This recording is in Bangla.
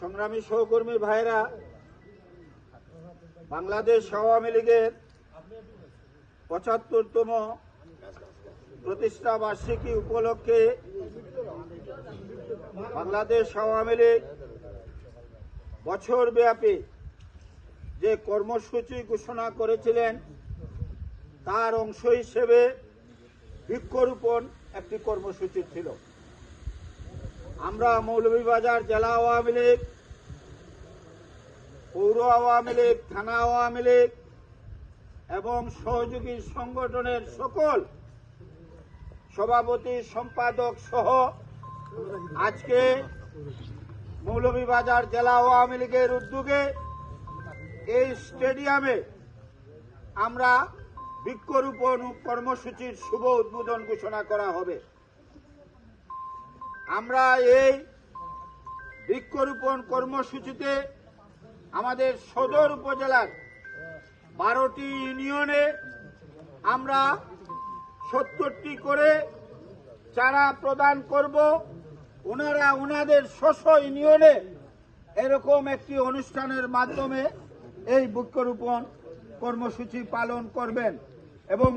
সংগ্রামী সহকর্মী ভাইরা বাংলাদেশ আওয়ামী লীগের পঁচাত্তরতম প্রতিষ্ঠা বার্ষিকী উপলক্ষে বাংলাদেশ আওয়ামী লীগ বছরব্যাপী যে কর্মসূচি ঘোষণা করেছিলেন, তার অংশ হিসেবে বৃক্ষরোপণ একটি কর্মসূচি ছিল। আমরা মৌলভীবাজার জেলা আওয়ামী লীগ পৌর আওয়ামী লীগ, থানা আওয়ামী লীগ এবং সহযোগী সংগঠনের সকল সভাপতি, সম্পাদক সহ আজকে মৌলভীবাজার জেলা আওয়ামী লীগের উদ্যোগে এই স্টেডিয়ামে আমরা বৃক্ষরোপণ কর্মসূচির শুভ উদ্বোধন ঘোষণা করা হবে। আমরা এই বৃক্ষরোপণ কর্মসূচিতে আমাদের সদর উপজেলার বারোটি ইউনিয়নে আমরা সত্তরটি করে চারা প্রদান করব। ওনারা ওনাদের শস্য ইউনিয়নে এরকম একটি অনুষ্ঠানের মাধ্যমে এই বৃক্ষরোপণ কর্মসূচি পালন করবেন এবং